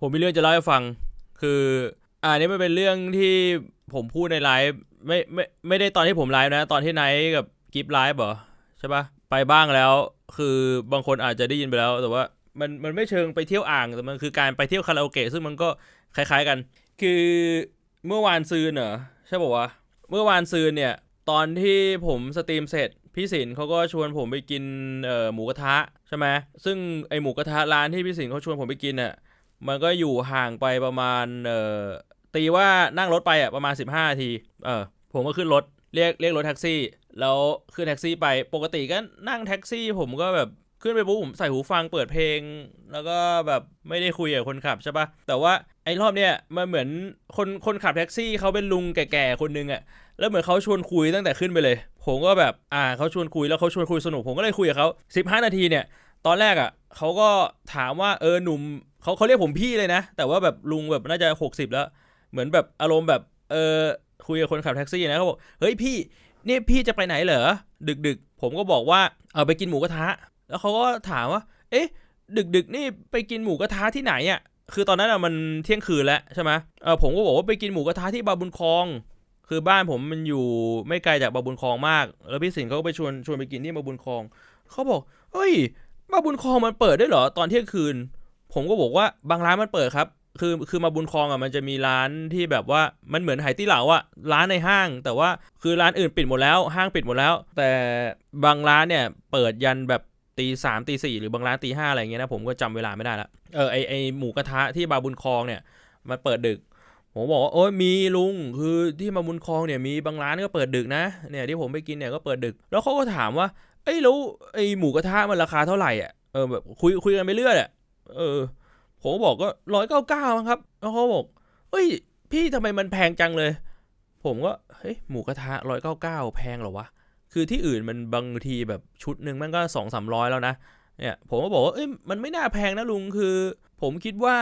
ผมมีเรื่องจะเล่าให้ฟัง คืออ่านี่มันเป็นเรื่องที่ผมพูดในไลฟ์ไม่ไม่ไม่ได้ตอนที่ผมไลฟ์นะ ตอนที่ไนท์กับกิฟไลฟ์เหรอใช่ปะไปบ้างแล้ว คือบางคนอาจจะได้ยินไปแล้ว แต่ว่ามันมันไม่เชิงไปเที่ยวอ่างแต่มันคือการไปเที่ยวคาราโอเกะซึ่งมันก็คล้ายๆกัน คือเมื่อวานซืนเหรอใช่ป่าวะเมื่อวานซืนเนี่ย ตอนที่ผมสตรีมเสร็จพี่สินเขาก็ชวนผมไปกินเอ่อหมูกระทะใช่ไหมซึ่งไอหมูกระทะร้านที่พี่สินเขาชวนผมไปกินน่ะ มันก็อยู่ห่างไปประมาณเอ่อตีว่านั่งรถไปอะประมาณ 15นาทีเออผมก็ขึ้นรถเรียกเรียกรถแท็กซี่ แล้วขึ้นแท็กซี่ไปปกติก็นั่งแท็กซี่ ผมก็แบบขึ้นไปปุ๊บผมใส่หูฟังเปิดเพลง แล้วก็แบบไม่ได้คุยกับคนขับใช่ปะแต่ว่าไอ้รอบเนี้ยมันเหมือนคนคนขับแท็กซี่เขาเป็นลุงแก่ๆคนนึงอะแล้วเหมือนเขาชวนคุยตั้งแต่ขึ้นไปเลย ผมก็แบบอ่าเขาชวนคุยแล้วเขาชวนคุยสนุกผมก็เลยคุยกับเขา15 นาทีเนี่ย ตอนแรกอะเขาก็ถามว่าเออหนุ่ม เขาเขาเรียกผมพี่เลยนะ แต่ว่าแบบลุงแบบน่าจะ60แล้ว เหมือนแบบอารมณ์แบบเออคุยกับคนขับแท็กซี่นะเขาบอกเฮ้ยพี่นี่พี่จะไปไหนเหรอดึกดึกผมก็บอกว่าเอาไปกินหมูกระทะ แล้วเขาก็ถามว่า เอ๊ะ ดึกดึกนี่ไปกินหมูกระทะที่ไหนอะคือตอนนั้นอะมันเที่ยงคืนแล้วใช่ไหมเออผมก็บอกว่าไปกินหมูกระทะที่บาบุญคลอง คือบ้านผมมันอยู่ไม่ไกลจากบาบุญคลองมาก แล้วพี่สินเขาก็ไปชวนชวนไปกินที่บาบุญคลองเขาบอกเฮ้ยบาบุญคลองมันเปิดได้เหรอตอนเที่ยงคืน ผมก็บอกว่าบางร้านมันเปิดครับ คือคือมาบุญคลองอะมันจะมีร้านที่แบบว่ามันเหมือนไหตี้เหลาอะร้านในห้าง แต่ว่าคือร้านอื่นปิดหมดแล้ว ห้างปิดหมดแล้ว แต่บางร้านเนี่ยเปิดยันแบบตีสามตีสี่หรือบางร้านตีห้าอะไรเงี้ยนะผมก็จำเวลาไม่ได้ละเออไอไอหมูกระทะที่บาบุญคลองเนี่ยมันเปิดดึกผมบอกว่าโอ้ยมีลุงคือที่มาบุญคลองเนี่ยมีบางร้านก็เปิดดึกนะเนี่ยที่ผมไปกินเนี่ยก็เปิดดึก แล้วเขาก็ถามว่า เอ้ยแล้วไอหมูกระทะมันราคาเท่าไหร่อะเออแบบคุยคุยกันไปเรื่อยอะ เออ ผมก็บอกก็ร้อยเก้าเก้าครับ แล้วเขาบอก เอ้ย พี่ทำไมมันแพงจังเลย ผมก็ เฮ้ย หมูกระทะร้อยเก้าเก้าแพงเหรอวะ คือที่อื่นมันบางทีแบบชุดหนึ่งมันก็สองสามร้อยแล้วนะ เนี่ย ผมก็บอกว่า เอ้ย มันไม่น่าแพงนะลุง คือ ผมคิดว่า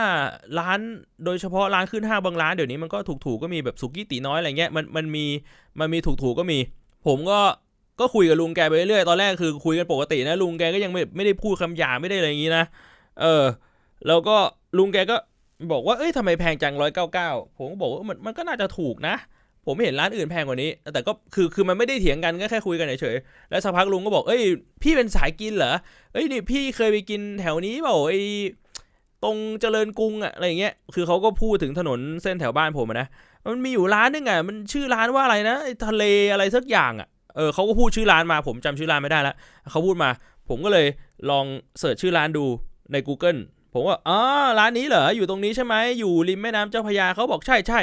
ร้านโดยเฉพาะร้านขึ้นห้างบางร้านเดี๋ยวนี้มันก็ถูกๆก็มีแบบสุกี้ตีน้อยอะไรเงี้ย มันมันมี มันมีถูกๆก็มี ผมก็ก็คุยกับลุงแกไปเรื่อยๆ ตอนแรกคือคุยกันปกตินะลุงแกก็ยังไม่ไม่ได้พูดคำหยาไม่ได้อะไรอย่างงี้นะ เออ แล้วก็ลุงแกก็บอกว่าเอ้ยทำไมแพงจังร้อยเก้าเก้าผมก็บอกว่ามันมันก็น่าจะถูกนะ ผมไม่เห็นร้านอื่นแพงกว่านี้ แต่ก็คือคือมันไม่ได้เถียงกันก็แค่คุยกันเฉยๆแล้วสักพักลุงก็บอกเอ้ยพี่เป็นสายกินเหรอเอ้ยนี่พี่เคยไปกินแถวนี้เปล่าไอตรงเจริญกรุงอะอะไรอย่างเงี้ย คือเขาก็พูดถึงถนนเส้นแถวบ้านผมนะ มันมีอยู่ร้านนึงอะมันชื่อร้านว่าอะไรนะทะเลอะไรสักอย่างอะเออเขาก็พูดชื่อร้านมา ผมจำชื่อร้านไม่ได้ล้วเขาพูดมา ผมก็เลยลองเสิร์ชชื่อร้านดูใน Google ผมว่าอ๋อร้านนี้เหรอ อยู่ตรงนี้ใช่ไหมอยู่ริมแม่น้ำเจ้าพยาเขาบอกใช่ใช่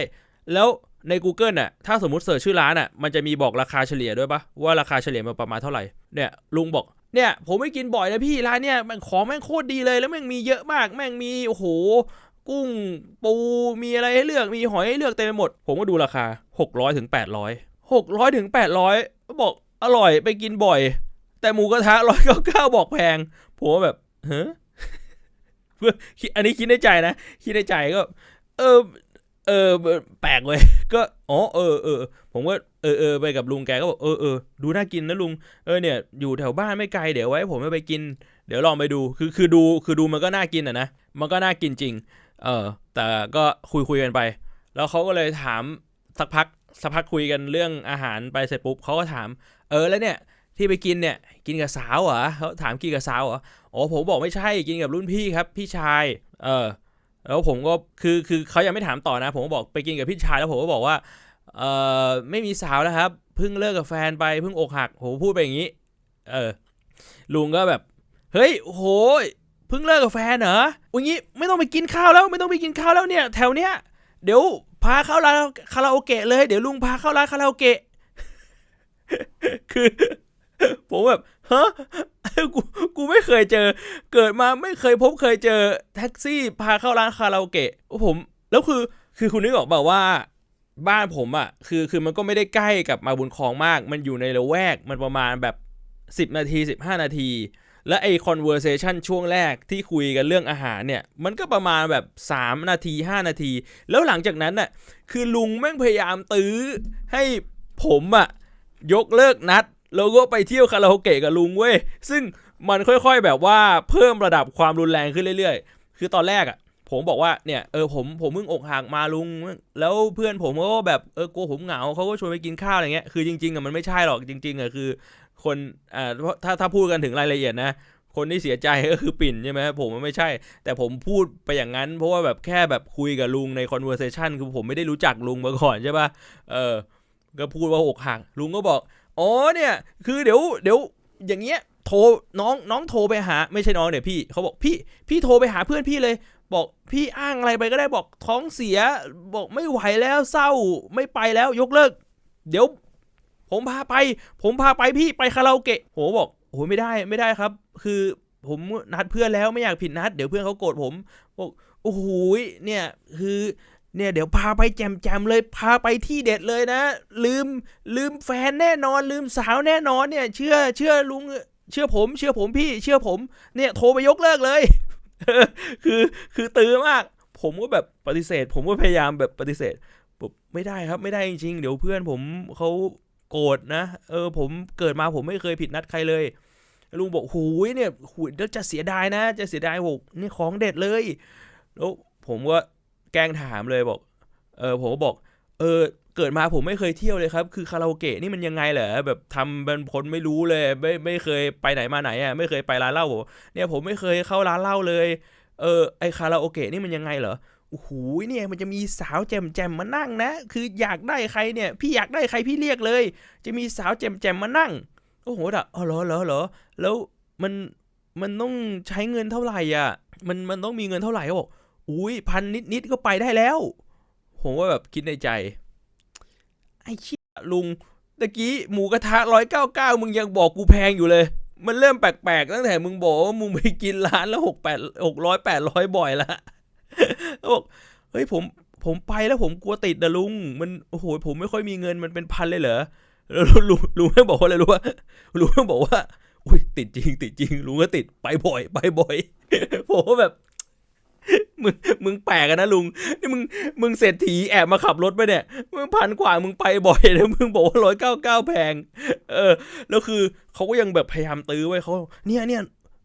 แล้วใน Google น่ะ ถ้าสมมติเสิร์ชชื่อร้านอะ มันจะมีบอกราคาเฉลี่ยด้วยปะว่าราคาเฉลี่ยมันประมาณเท่าไหร่ เนี่ย ลุงบอก เนี่ย ผมไม่กินบ่อยนะพี่ ร้านเนี่ยม่งของแม่งโคตรดีเลย แล้วแม่งมีเยอะมาก แม่งมี โอ้โห กุ้ง ปู มีอะไรให้เลือก มีหอยให้เลือกเต็มไปหมด ผมก็ดูราคา 600ถึง800 600ถึง800 บอกอร่อยไปกินบ่อย แต่หมูกระทะ199บอกแพง ผมแบบเฮ้ เพื่ออันนี้คิดในใจนะ คิดในใจก็ เออ เออแปลกเว้ยก็อ๋อเออเออผมก็เออเออไปกับลุงแกก็บอกเออเออดูน่ากินนะลุงเออเนี่ยอยู่แถวบ้านไม่ไกลเดี๋ยวไว้ ผมไปกิน เดี๋ยวลองไปดูคือคือดูคือดูมันก็น่ากินอะนะมันก็น่ากินจริง เออ แต่ก็คุยคุยกันไป แล้วเขาก็เลยถามสักพักสักพักคุยกันเรื่องอาหารไปเสร็จปุ๊บเขาก็ถาม เออแล้วเนี่ย ที่ไปกินเนี่ยกินกับสาวเหรอเขาถามกินกับสาวเหรออ๋อผมบอกไม่ใช่กินกับรุ่นพี่ครับพี่ชาย เออแล้วผมก็คือคือเขายังไม่ถามต่อนะ ผมก็บอกไปกินกับพี่ชายแล้วผมก็บอกว่าเออไม่มีสาวแล้วครับเพิ่งเลิกกับแฟนไปเพิ่งอกหักผมพูดไปอย่างนี้เออลุงก็แบบ เฮ้ยโหยเพิ่งเลิกกับแฟนเหรอวันนี้ไม่ต้องไปกินข้าวแล้วไม่ต้องไปกินข้าวแล้วเนี่ย แถวเนี้ยเดี๋ยวพาเข้าร้านคาราโอเกะเลย เดี๋ยวลุงพาเข้าร้านคาราโอเกะคือ ผมแบบฮะกูกูไม่เคยเจอ เกิดมาไม่เคยพบเคยเจอแท็กซี่พาเข้าร้านคาราโอเกะผมแล้วคือคือคุณนึกออกเปล่าว่าบ้านผมอะ่ะคือคือมันก็ไม่ได้ใกล้กับมาบุญคลองมาก มันอยู่ในละแวกมันประมาณแบบ 10 นาที 15 นาที และไอ conversation ช่วงแรกที่คุยกันเรื่องอาหารเนี่ย มันก็ประมาณแบบ 3 นาที 5 นาที แล้วหลังจากนั้นน่ะคือลุงแม่งพยายามตื้อให้ผมอะ่ะยกเลิกนัด แล้วก็ไปเที่ยวคาราโอเกะกับลุงเว้ย ซึ่งมันค่อยๆแบบว่าเพิ่มระดับความรุนแรงขึ้นเรื่อยๆ คือตอนแรกอะ่ะผมบอกว่าเนี่ยเออผมผมเพิ่งอกหักมาลุง แล้วเพื่อนผมก็แบบเออกลัวผมเหงาเขาก็ชวนไปกินข้าวอะไรเงี้ยคือจริงๆอะมันไม่ใช่หรอกจริงๆอะคือคนอ่าถ้าถ้าพูดกันถึงรายละเอียดนะ คนที่เสียใจก็คือปิ่นใช่ไหมผมมันไม่ใช่ แต่ผมพูดไปอย่างนั้น เพราะว่าแบบแค่แบบคุยกับลุงใน conversation คือผมไม่ได้รู้จักลุงมาก่อนใช่ป่ะเออก็พูดว่าอกหักลุงก็บอก อ๋อเนี่ย คือเดี๋ยวเดี๋ยวอย่างเงี้ยโทรน้องน้องโทรไปหา ไม่ใช่น้องเนี่ยพี่เขาบอกพี่พี่โทรไปหาเพื่อนพี่เลย บอกพี่อ้างอะไรไปก็ได้บอกท้องเสีย บอกไม่ไหวแล้วเศร้าไม่ไปแล้วยกเลิก เดี๋ยว ผมพาไป ผมพาไปพี่ไปคาราโอเกะโหบอกโหไม่ได้ไม่ได้ครับ คือผมนัดเพื่อนแล้วไม่อยากผิดนัด เดี๋ยวเพื่อนเขาโกรธผมบอกโอ้โหเนี่ยคือ เนี่ยเดี๋ยวพาไปแจมๆเลยพาไปที่เด็ดเลยนะ ลืมลืมแฟนแน่นอน ลืมสาวแน่นอนเนี่ยเชื่อเชื่อลุงเชื่อผม เชื่อผมพี่ เชื่อผมเนี่ยโทรไปยกเลิกเลย คือคือตื้อมาก ผมก็แบบปฏิเสธ ผมก็พยายามแบบปฏิเสธบอกไม่ได้ครับไม่ได้จริงๆ เดี๋ยวเพื่อนผมเขาโกรธนะ เออผมเกิดมาผมไม่เคยผิดนัดใครเลย ลุงบอกหูยเนี่ยหูยแล้วจะเสียดายนะ จะเสียดายบอกนี่ของเด็ดเลย แล้วผมก็ แกล้งถามเลยบอก เออผมก็บอก เออ เกิดมาผมไม่เคยเที่ยวเลยครับ คือคาราโอเกะนี่มันยังไงเหรอแบบทำเป็นคนไม่รู้เลย ไม่ไม่เคยไปไหนมาไหนอะไม่เคยไปร้านเหล้าผมเนี่ยผมไม่เคยเข้าร้านเหล้าเลย เออไอคาราโอเกะนี่มันยังไงเหรอโอ้โหเนี่ยมันจะมีสาวแจมแจมมานั่งนะ คืออยากได้ใครเนี่ย พี่อยากได้ใครพี่เรียกเลย จะมีสาวแจมแจมมานั่งโอ้โหด่ะอ๋อเหรอเหรอเหรอแล้วมันมันต้องใช้เงินเท่าไหร่อะ มันมันต้องมีเงินเท่าไหร่เขาบอก อุ้ยพันนิดนิดๆก็ไปได้แล้ว ผมว่าแบบคิดในใจ ไอ้เชี่ยลุงตะกี้หมูกระทะร้อยเก้าเก้ามึงยังบอกกูแพงอยู่เลย มันเริ่มแปลกๆตั้งแต่มึงบอกว่ามึงไปกินร้านแล้วหกแปดหกร้อยแปดร้อยบ่อยละบอกเฮ้ยผมผมไปแล้วผมกลัวติดนะลุง มันโอ้โหผมไม่ค่อยมีเงินมันเป็นพันเลยเหรอแล้วลุงลุงไม่บอกว่าอะไรรู้ป่ะลุงไม่บอกว่าอุ้ยติดจริง ติดจริงลุงก็ติดไปบ่อย ไปบ่อยผมแบบ มึงมึงแปลกนะลุงนี่มึงมึงเศรษฐีแอบมาขับรถไปเนี่ยมึงพันกว่ามึงไปบ่อยแล้วมึงบอกว่าร้อยเก้าเก้าแพง เออแล้วคือเขาก็ยังแบบพยายามตื้อไว้เขาเนี่ยเนี่ย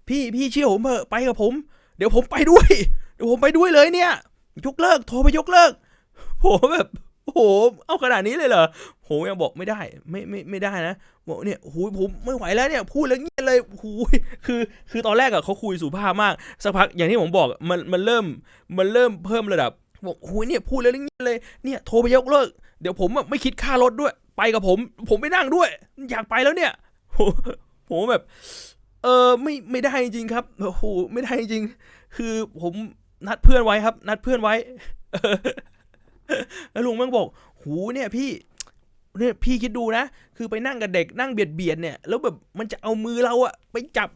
พี่พี่เชื่อผมเถอะไปกับผม เดี๋ยวผมไปด้วย เดี๋ยวผมไปด้วยเลยเนี่ย ยกเลิกโทรไปยกเลิกผมแบบ โอ้โห เอาขนาดนี้เลยเหรอผมยังบอกไม่ได้ ไม่ไม่ไม่ได้นะบอกเนี่ยโอ้โหผมไม่ไหวแล้วเนี่ยพูดแล้วเงี้ยเลยโอ้โหคือ คือตอนแรกอะเขาคุยสุภาพมากสักพักอย่างที่ผมบอกมันมันเริ่มมันเริ่มเพิ่มระดับบอกโอ้โหเนี่ยพูดแล้วเงี้ยเลยเนี่ยโทรไปยกเลิกเดี๋ยวผมไม่คิดค่ารถด้วย ไปกับผม ผมไม่นั่งด้วย อยากไปแล้วเนี่ยผมแบบ เออไม่ไม่ได้จริงครับโอ้โหไม่ได้จริง คือผมนัดเพื่อนไว้ครับ นัดเพื่อนไว้ แล้วลุงแม่งบอก หูเนี่ยพี่เนี่ยพี่คิดดูนะ คือไปนั่งกับเด็กนั่งเบียดเบียดเนี่ย แล้วแบบมันจะเอามือเราอะไปจับ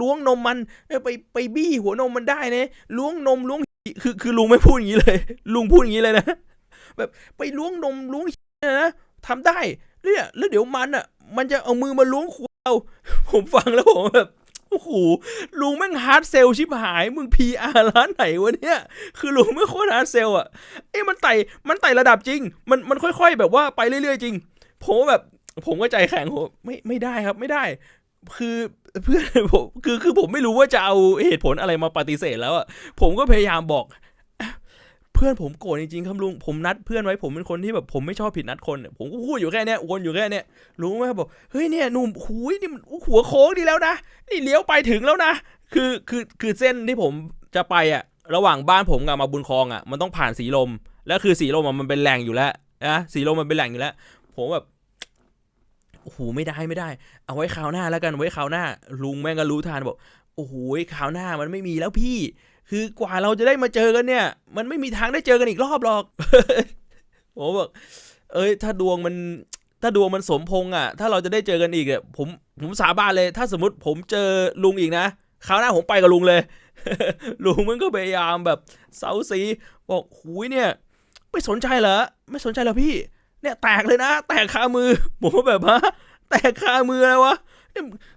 ล้วงนมมันไปไปบี้หัวนมมันได้นะล้วงนมล้วงคือคือลุงไม่พูดอย่างนี้เลย ลุงพูดอย่างนี้เลยนะแบบไปล้วงนมล้วงเนี่ยนะทำได้เนี่ยแล้วเดี๋ยวมันอะมันจะเอามือมาล้วงขวเราผมฟังแล้วผมแบบ โอ้โหลุงแม่งฮาร์ดเซลชิบหาย มึงพีอาร้านไหนวะเนี่ย คือลุงไม่โคตรฮาร์ดเซลอะเอ้ยมันไต่มันไต่ระดับจริง มันมันค่อยๆ แบบว่าไปเรื่อยๆ จริง ผมแบบ ผมก็ใจแข็งผมไม่ไม่ได้ครับไม่ได้ คือเพื่อนผมคือคือผมไม่รู้ว่าจะเอาเหตุผลอะไรมาปฏิเสธแล้วอะผมก็พยายามบอก พื่อนผมโกรธจริงๆครับลุงผมนัดเพื่อนไว้ผมเป็นคนที่แบบผมไม่ชอบผิดนัดคนผมก็พูดอยู่แค่เนี้ยวนอยู่แค่เนี้ยรู้ไหมครับบอกเฮ้ยเนี่ยหนุ่มหุยนี่มันหัวโค้งดีแล้วนะนี่เลี้ยวไปถึงแล้วนะคือคือคือเส้นที่ผมจะไปอะระหว่างบ้านผมกับมาบุญคลองอะมันต้องผ่านสีลม แล้วคือสีลมอะมันเป็นแหล่งอยู่แล้วนะสีลมมันเป็นแหล่งอยู่แล้ว ผมแบบโอ้โหไม่ได้ไม่ได้ เอาไว้คราวหน้าแล้วกันไว้คราวหน้า ลุงแม่งก็รู้ทันบอกโอ้โหคราวหน้ามันไม่มีแล้วพี่ คือกว่าเราจะได้มาเจอกันเนี่ย มันไม่มีทางได้เจอกันอีกรอบหรอกผมบอกเอ้ย ถ้าดวงมัน ถ้าดวงมันสมพงอะ ถ้าเราจะได้เจอกันอีกอะผมผมสาบานเลย ถ้าสมมติผมเจอลุงอีกนะคราวหน้าผมไปกับลุงเลย ลุงมันก็พยายามแบบเซาซีบอกหุยเนี่ย ไม่สนใจเหรอไม่สนใจเหรอพี่ เนี่ยแตกเลยนะ แตกคามือผมแบบฮะแตกคามืออะไรวะ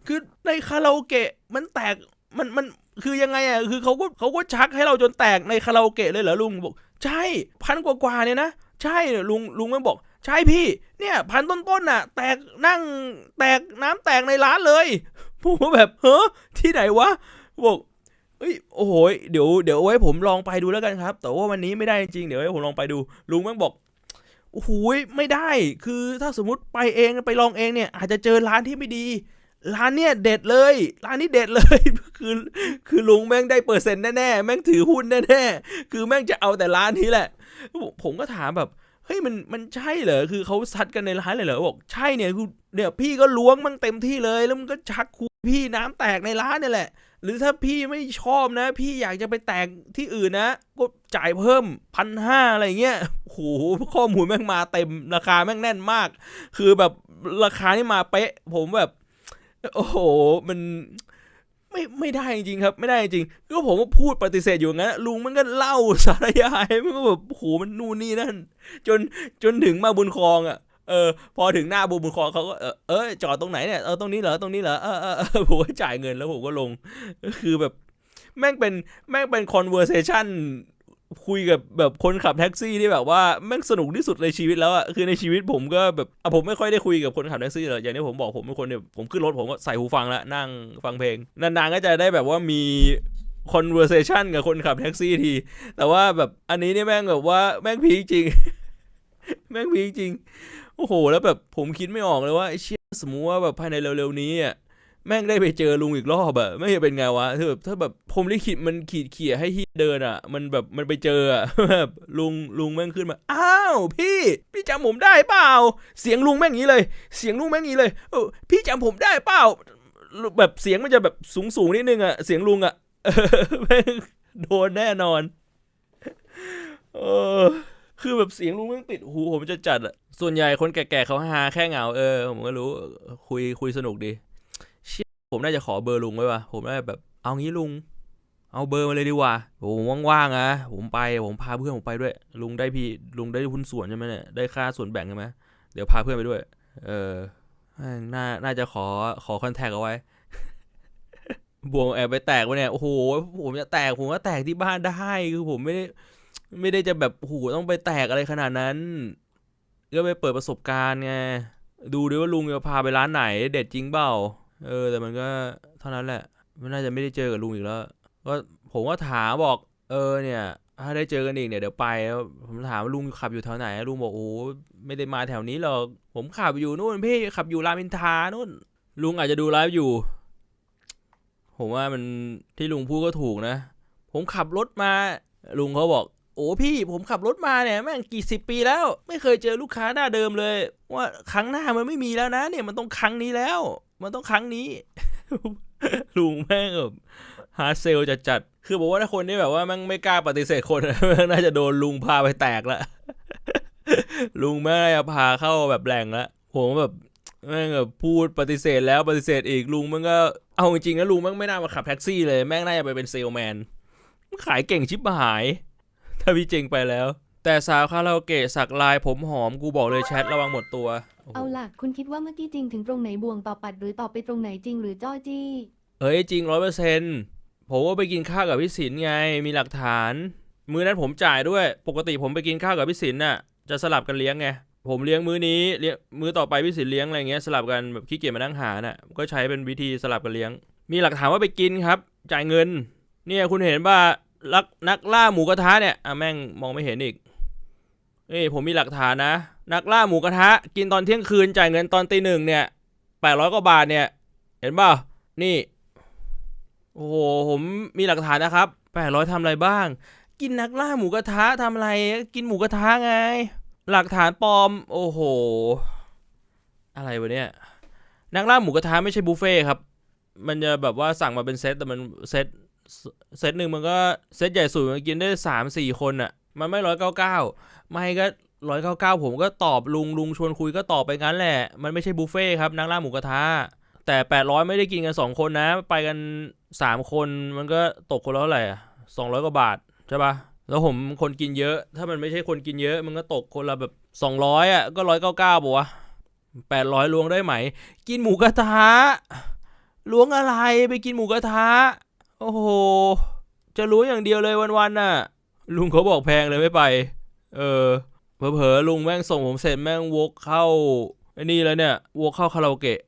คือในคาราโอเกะมันแตกมันมัน คือยังไงอะคือเขาก็เขาก็ชักให้เราจนแตกในคาราโอเกะเลยเหรอลุงบอก ใช่พันกว่าๆเนี่ยนะใช่ลุงลุงมันบอก ใช่พี่ เนี่ยพันต้นๆน่ะ แตกนั่งแตกน้ำแตกในร้านเลยผมแบบเฮ้อที่ไหนวะบอกเอ้ยโอ้โหเดี๋ยวเดี๋ยวไว้ผมลองไปดูแล้วกันครับ แต่ว่าวันนี้ไม่ได้จริงเดี๋ยวไว้ผมลองไปดูลุงแม่งบอกโอ้โหไม่ได้ คือถ้าสมมติไปเองไปลองเองเนี่ย อาจจะเจอร้านที่ไม่ดี ร้านเนี่ยเด็ดเลย ร้านนี้เด็ดเลย คือคือลุงแม่งได้เปอร์เซ็นต์แน่ๆแม่งถือหุ้นแน่ๆคือแม่งจะเอาแต่ร้านนี้แหละ ผมก็ถามแบบเฮ้ยมันมันใช่เหรอคือเขาซัดกันในร้านเลยเหรอบอกใช่เนี่ยคือเนี่ยวพี่ก็ล้วงมันเต็มที่เลย แล้วมันก็ชักคูพี่น้ำแตกในร้านนี่แหละ หรือถ้าพี่ไม่ชอบนะ พี่อยากจะไปแตกที่อื่นนะ ก็จ่ายเพิ่มพันห้าอะไรเงี้ยโอ้โหข้อมูลแม่งมาเต็มราคาแม่งแน่นมาก คือแบบราคานี่มาเป๊ะ ผมแบบ โอ้โห มันไม่ไม่ได้จริงครับ ไม่ได้จริงก็ผมก็พูดปฏิเสธอยู่งั้นลุงมันก็เล่าสารยายมันก็แบบโอ้โหมันนู่นนี่นั่น จนจนถึงมาบุญคลองอะเออพอถึงหน้าบุญบุญคลองเขาก็เออจอดตรงไหนเนี่ยเออตรงนี้เหรอตรงนี้เหรอเออเออเออผมก็จ่ายเงินแล้วผมก็ลง คือแบบ แม่งเป็นแม่งเป็น conversation คุยกับแบบคนขับแท็กซี่ที่แบบว่าแม่งสนุกที่สุดในชีวิตแล้วอะคือในชีวิตผมก็แบบอะผมไม่ค่อยได้คุยกับคนขับแท็กซี่หรอกอย่างที่ผมบอกผมเป็นคนเนี่ยผมขึ้นรถผมก็ใส่หูฟังแล้วนั่งฟังเพลงนานๆก็จะได้แบบว่ามี conversation กับคนขับแท็กซี่ที แต่ว่าแบบอันนี้เนี่ยแม่งแบบว่าแม่งพีคจริง แม่งพีคจริง โอ้โห แล้วแบบผมคิดไม่ออกเลยว่าไอ้เชี่ยสมมติว่าแบบภายในเร็วๆนี้อะ แม่งได้ไปเจอลุงอีกรอบอะไม่จะเป็นไงวะถ้าแบบถ้าแบบผมลิขิตมันขีดเขี่ยให้ที่เดินอะมันแบบมันไปเจออะแบบลุงลุงแม่งขึ้นมาอ้าวพี่พี่จำผมได้เปล่า เสียงลุงแม่งงนี้เลย เสียงลุงแม่งงนี้เลยเออพี่จำผมได้เปล่าแบบเสียงมันจะแบบสูงสูงนิดนึงอะเสียงลุงอะแม่งโดนแน่นอนเออคือแบบเสียงลุงแม่งติดหูผมจะจัดอะส่วนใหญ่คนแก่ๆเขาฮาแค่เหงาเออผมก็รู้คุยคุยสนุกดี ผมน่าจะขอเบอร์ลุงไว้ว่ะผมน่าจะแบบเอางี้ลุง เอาเบอร์มาเลยดีกว่าผมว่างๆอะผมไปผมพาเพื่อนผมไปด้วย ลุงได้พี่ลุงได้หุ้นส่วนใช่ไหมเนี่ยได้ค่าส่วนแบ่งใช่ไหมเดี๋ยวพาเพื่อนไปด้วย เออน่าน่าจะขอขอคอนแทคเอาไว้บวงแอบไปแตกวะเนี่ยโอ้โหผมจะแตกผมก็แตกที่บ้านได้คือผมไม่ได้ไม่ได้จะแบบโอ้โหต้องไปแตกอะไรขนาดนั้นก็ไปเปิดประสบการณ์ไงดูดิว่าลุงจะพาไปร้านไหน เด็ดจริงเปล่า เออ แต่มันก็เท่านั้นแหละไม่น่าจะไม่ได้เจอกับลุงอีกแล้ว ก็ผมก็ถามบอก เออเนี่ย ถ้าได้เจอกันอีกเนี่ยเดี๋ยวไป ผมถามว่าลุงขับอยู่แถวไหน ลุงบอกโอ้ไม่ได้มาแถวนี้หรอก ผมขับอยู่นู่นพี่ขับอยู่รามอินทานู่น ลุงอาจจะดูไลฟ์อยู่ ผมว่ามันที่ลุงพูดก็ถูกนะ ผมขับรถมา ลุงเขาบอกโอ้พี่ผมขับรถมาเนี่ยแม่งกี่สิบปีแล้ว ไม่เคยเจอลูกค้าหน้าเดิมเลย ว่าครั้งหน้ามันไม่มีแล้วนะเนี่ยมันต้องครั้งนี้แล้ว มันต้องครั้งนี้ ลุงแม่งแบบฮาร์ดเซลจัดจัด คือบอกว่าถ้าคนที่แบบว่าแม่งไม่กล้าปฏิเสธคนแม่งน่าจะโดนลุงพาไปแตกละลุงแม่งจะพาเข้าแบบแหล่งละผมแบบแม่งแบบพูดปฏิเสธแล้วปฏิเสธอีกลุงมันก็เอาจริงๆนะลุงแม่งไม่น่ามาขับแท็กซี่เลยแม่งน่าจะไปเป็นเซลแมนขายเก่งชิบหาย ถ้าพี่เจงไปแล้ว แต่สาวคาราโอเกะสักลายผมหอมกูบอกเลยแชทระวังหมดตัว เอาล่ะ คุณคิดว่าเมื่อกี้จริงถึงตรงไหนบวงต่อปัดหรือต่อไปตรงไหนจริงหรือจ้อจี้เอ้ยจริงร้อยเปอร์เซ็นต์ผมว่าไปกินข้าวกับพี่ศิลป์ไงมีหลักฐาน มื้อนั้นผมจ่ายด้วย ปกติผมไปกินข้าวกับพี่ศิลป์น่ะจะสลับกันเลี้ยงไงผมเลี้ยงมื้อนี้เลี้ยงมื้อต่อไปพี่ศิลป์เลี้ยงอะไรเงี้ยสลับกันแบบขี้เกียจมานั่งหาน่ะก็ใช้เป็นวิธีสลับกันเลี้ยง มีหลักฐานว่าไปกินครับ จ่ายเงิน เนี่ยคุณเห็นป่ะลักนักล่าหมูกระทะเนี่ยอะแม่งมองไม่เห็นอีก เอ้ยผมมีหลักฐานนะ นักล่าหมูกระทะ กินตอนเที่ยงคืนจ่ายเงินตอนตีหนึ่งเนี่ยแปดร้อยกว่าบาทเนี่ย เห็นป่ะนี่ โอ้โหผมมีหลักฐานนะครับแปดร้อยทำอะไรบ้าง กินนักล่าหมูกระทะทำอะไร กินหมูกระทะไง หลักฐานปลอม โอ้โห อะไรวะเนี่ย นักล่าหมูกระทะไม่ใช่บุฟเฟ่ครับ มันจะแบบว่าสั่งมาเป็นเซตแต่มันเซตเซตหนึ่งมันก็เซตใหญ่สุดมันกินได้สามสี่คนอะ มันไม่ร้อยเก้าเก้าไม่ก็ร้อยเก้าเก้าผมก็ตอบลุงลุงชวนคุยก็ตอบไปงั้นแหละ มันไม่ใช่บุฟเฟ่ครับนักล่าหมูกระทะแต่800ไม่ได้กินกัน2คนนะ ไปกัน3คนมันก็ตกคนละเท่าไหร่อะ200กว่าบาทใช่ปะแล้วผมคนกินเยอะ ถ้ามันไม่ใช่คนกินเยอะมันก็ตกคนละแบบ200อะก็199ป่ะวะ800ลวงได้ไหม กินหมูกระทะล้วงอะไรไปกินหมูกระทะ โอ้โห จะรู้อย่างเดียวเลยวันๆน่ะ ลุงเขาบอกแพงเลยไม่ไป เออเผลอๆลุงแม่งส่งผมเสร็จแม่งวกเข้าไอ้นี่แล้วเนี่ยวกเข้าคาราโอเกะ